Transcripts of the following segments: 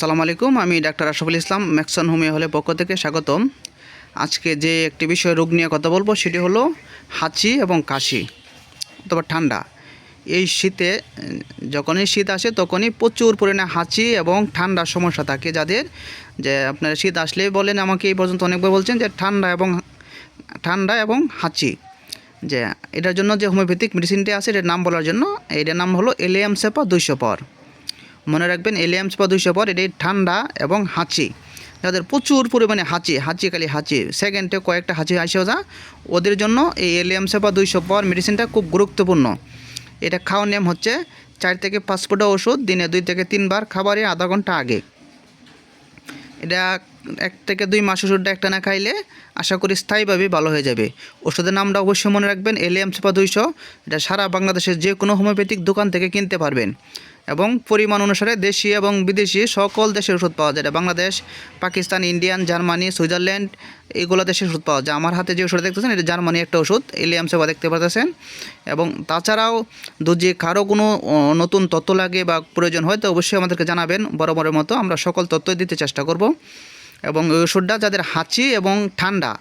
আসসালামু আলাইকুম, আমি ডাক্তার আশরাফুল ইসলাম, ম্যাক্সন হোমিও হলের পক্ষ থেকে স্বাগতম। আজকে যে একটি বিষয় রোগ নিয়ে কথা বলব সেটি হলো হাঁচি এবং কাশি, অথবা ঠান্ডা। এই শীতে, যখনই শীত আসে তখনই প্রচুর পরিমাণে হাঁচি এবং ঠান্ডার সমস্যা থাকে, যাদের যে আপনার শীত আসলে বলেন আমাকে এই পর্যন্ত অনেকবার বলছেন যে ঠান্ডা এবং ঠান্ডা এবং হাঁচি। যে এটার জন্য যে হোমিওপ্যাথিক মেডিসিনটি আছে এটার নাম বলার জন্য, এটার নাম হলো এলিয়াম সেপা দুইশো পর। মনে রাখবেন এলিয়ামস বা দুইশো পর এটি ঠান্ডা এবং হাঁচি। যাদের প্রচুর পরিমাণে হাঁচি হাঁচি খালি হাঁচি সেকেন্ডে কয়েকটা হাঁচি আসেও যা, ওদের জন্য এই এলিয়ামসে বা দুইশো পর মেডিসিনটা খুব গুরুত্বপূর্ণ। এটা খাওয়ার নিয়ম হচ্ছে চার থেকে পাঁচ ফুটা ওষুধ, দিনে দুই থেকে তিনবার খাবারের আধা ঘণ্টা আগে। এটা এক থেকে দুই মাস ওষুধটা একটা না খাইলে আশা করি স্থায়ীভাবে ভালো হয়ে যাবে। ওষুধের নামটা অবশ্যই মনে রাখবেন এলিয়াম সুপা দুইশো। এটা সারা বাংলাদেশের যে কোনো হোমিওপ্যাথিক দোকান থেকে কিনতে পারবেন। এবং পরিমাণ অনুসারে দেশি এবং বিদেশি সকল দেশের ওষুধ পাওয়া যায়। Bangladesh, Pakistan, Indian, Germany, Switzerland এইগুলো দেশের ওষুধ পাওয়া যায়। আমার হাতে যে ওষুধ দেখতেছেন, এটা জার্মানি একটা ওষুধ, এলিয়াম সেবা দেখতে পাচ্ছেন এবং তাছাড়াও যদি কারও কোনো নতুন তথ্য লাগে বা প্রয়োজন হয়, তো অবশ্যই আমাদেরকে জানাবেন। বরাবরের মতো আমরা সকল তথ্যই দিতে চেষ্টা করব। এবং ওই ওষুধটা যাদের হাঁচি এবং ঠান্ডা,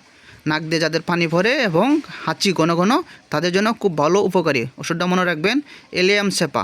নাক দিয়ে যাদের পানি ভরে এবং হাঁচি ঘন ঘন, তাদের জন্য খুব ভালো উপকারী। ওষুধটা মনে রাখবেন, এলিয়াম সেপা।